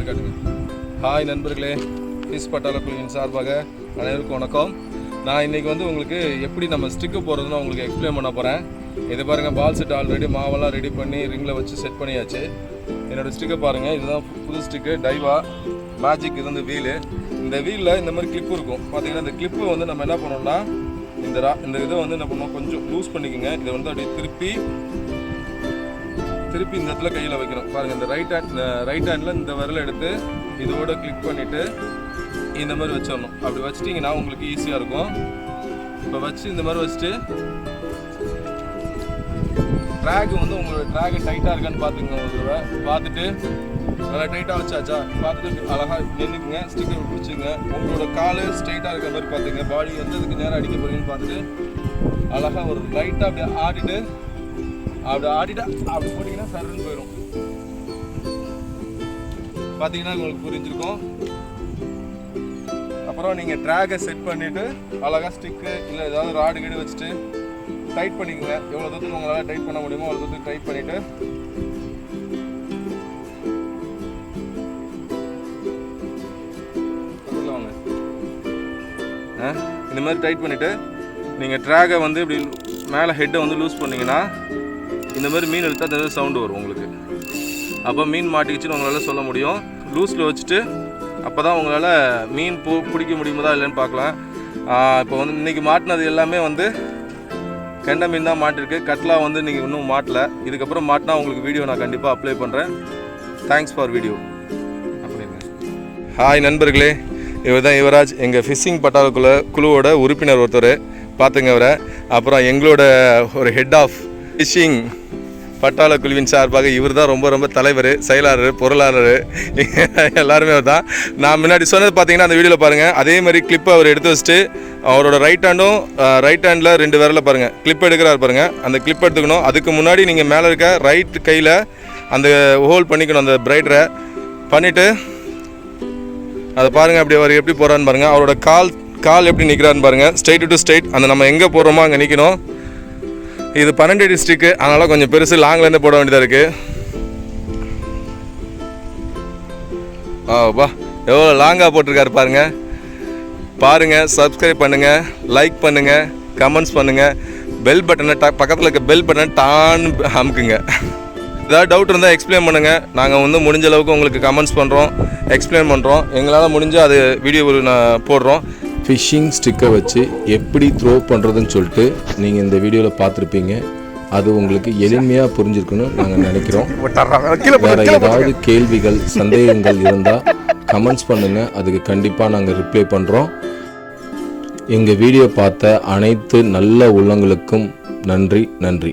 அப்படி காட்டுங்க. ஹாய் நண்பர்களே ஃபிஷ் பட்டாள குழுவின் சார்பாக அனைவருக்கும் வணக்கம். நான் இன்னைக்கு வந்து உங்களுக்கு எப்படி நம்ம ஸ்டிக்கு போடுறதுன்னு உங்களுக்கு எக்ஸ்பிளைன் பண்ண போகிறேன் இது பாருங்கள் பால் செட் ஆல்ரெடி மாவெல்லாம் ரெடி பண்ணி ரிங்கில் வச்சு செட் பண்ணியாச்சு. என்னோடய ஸ்டிக்கை பாருங்கள் இதுதான் புது ஸ்டிக்கு டைவா மேஜிக் இது வந்து வீலு இந்த வீலில் இந்த மாதிரி கிளிப்பு இருக்கும். பார்த்தீங்கன்னா இந்த கிளிப்பு வந்து நம்ம என்ன பண்ணோம்னா இந்த ரா இந்த இதை வந்து என்ன பண்ணுவோம் கொஞ்சம் லூஸ் பண்ணிக்கோங்க. இதை வந்து அப்படியே திருப்பி திருப்பி இந்த இடத்துல கையில் வைக்கிறோம். பாருங்கள் இந்த ரைட் ஹேண்ட் ரைட் ஹேண்டில் இந்த விரலை எடுத்து இதோட கிளிக் பண்ணிவிட்டு இந்த மாதிரி வச்சிடணும். அப்படி வச்சிட்டிங்கன்னா உங்களுக்கு ஈஸியாக இருக்கும். இப்போ வச்சு இந்த மாதிரி வச்சுட்டு ட்ராக் வந்து உங்களோட ட்ராக் டைட்டாக இருக்கான்னு பார்த்துக்கோங்க ஒரு தடவை. பார்த்துட்டு நல்லா டைட்டாக வச்சாச்சா? பார்த்துட்டு அழகாக நின்றுக்குங்க ஸ்டிக்கர் பிடிச்சிங்க உங்களோட கால் ஸ்ட்ரைட்டாக இருக்கிற மாதிரி பார்த்துங்க பாடி எந்த இதுக்கு நேரம் அடிக்க போகிறீங்கன்னு பார்த்துட்டு அழகாக ஒரு லைட்டாக அப்படியே ஆடிட்டு அப்படி ஆடிட்டா அப்படி போட்டிங்கன்னா சருன்னு போயிடும் பார்த்தீங்கன்னா உங்களுக்கு புரிஞ்சிருக்கும். அப்புறம் நீங்கள் ட்ராகை செட் பண்ணிவிட்டு அழகாக ஸ்டிக்கு இல்லை ஏதாவது ராடு கீடு வச்சுட்டு டைட் பண்ணிக்கங்க. எவ்வளோ தூரத்துக்கு உங்களால் டைட் பண்ண முடியுமோ அவ்வளோ தூரத்துக்கு டைட் பண்ணிவிட்டு வாங்க. ஆ? இந்த மாதிரி டைட் பண்ணிவிட்டு நீங்கள் ட்ராகை வந்து இப்படி மேலே ஹெட்டை வந்து லூஸ் பண்ணிங்கன்னா இந்த மாதிரி மீன் எடுத்தால் அந்த சவுண்டு வரும் உங்களுக்கு. அப்போ மீன் மாட்டிக்கிச்சுன்னு உங்களால் சொல்ல முடியும். லூஸில் வச்சுட்டு அப்போ தான் உங்களால் மீன் பு பிடிக்க முடியுமதா இல்லைன்னு பார்க்கலாம். இப்போ வந்து இன்றைக்கி மாட்டினது எல்லாமே வந்து கெண்டை மீன் தான் மாட்டிருக்கு. கட்லா வந்து நீங்கள் இன்னும் மாட்டல. இதுக்கப்புறம் மாட்டினா உங்களுக்கு வீடியோ நான் கண்டிப்பாக அப்ளை பண்ணுறேன் தேங்க்ஸ் ஃபார் வீடியோ அப்படின்னு ஹாய் நண்பர்களே. இவர் தான் யுவராஜ். எங்கள் ஃபிஷிங் பட்டாளக்குழு குழுவோட உறுப்பினர் ஒருத்தர். பார்த்துங்க அவரை. அப்புறம் எங்களோட ஒரு ஹெட் ஆஃப் ஃபிஷிங் பட்டாள குழுவின் சார்பாக இவர் தான் ரொம்ப ரொம்ப தலைவர் செயலாளர் பொருளாளர். எல்லாருமே தான் நான் முன்னாடி சொன்னது பார்த்தீங்கன்னா அந்த வீடியோவில் பாருங்கள் அதே மாதிரி கிளிப்பை அவர் எடுத்து வச்சுட்டு அவரோட ரைட் ஹேண்டும் ரைட் ஹேண்டில் ரெண்டு விரல பாருங்கள் கிளிப் எடுக்கிறார் பாருங்கள் அந்த கிளிப் எடுத்துக்கணும். அதுக்கு முன்னாடி நீங்கள் மேலே இருக்க ரைட் கையில் அந்த ஹோல்ட் பண்ணிக்கணும் அந்த பிரைட்டரை பண்ணிவிட்டு அதை பாருங்கள் அப்படி அவர் எப்படி போகிறான்னு பாருங்கள் அவரோட கால் கால் எப்படி நிற்கிறான்னு பாருங்கள் ஸ்ட்ரைட் டு ஸ்ட்ரைட் அந்த நம்ம எங்கே போகிறோமோ அங்கே நிற்கணும் இது பன்னெண்டு டிஸ்ட்ரிக்கு அதனால் கொஞ்சம் பெருசு லாங்லேருந்து போட வேண்டியதாக இருக்குது ஆ வா. எவ்வளோ லாங்காக போட்டிருக்காரு பாருங்க. பாருங்கள் சப்ஸ்கிரைப் பண்ணுங்கள் லைக் பண்ணுங்கள் கமெண்ட்ஸ் பண்ணுங்கள் பெல் பட்டனை ட பக்கத்தில் இருக்க பெல் பட்டனை டான் அமுக்குங்க. ஏதாவது டவுட் இருந்தால் எக்ஸ்பிளைன் பண்ணுங்கள் நாங்கள் வந்து முடிஞ்ச அளவுக்கு உங்களுக்கு கமெண்ட்ஸ் பண்ணுறோம் எக்ஸ்பிளைன் பண்ணுறோம் எங்களால் முடிஞ்சால் அது வீடியோ நான் போடுறோம். ஃபிஷ்ஷிங் ஸ்டிக்கை வச்சு எப்படி த்ரோ பண்ணுறதுன்னு சொல்லிட்டு நீங்கள் இந்த வீடியோவில் பார்த்துருப்பீங்க. அது உங்களுக்கு எளிமையாக புரிஞ்சிருக்குன்னு நாங்கள் நினைக்கிறோம். வேறு ஏதாவது கேள்விகள் சந்தேகங்கள் இருந்தால் கமெண்ட்ஸ் பண்ணுங்கள் அதுக்கு கண்டிப்பாக நாங்கள் ரிப்ளை பண்ணுறோம் எங்கள் வீடியோ பார்த்த அனைத்து நல்ல உள்ளங்களுக்கும் நன்றி நன்றி.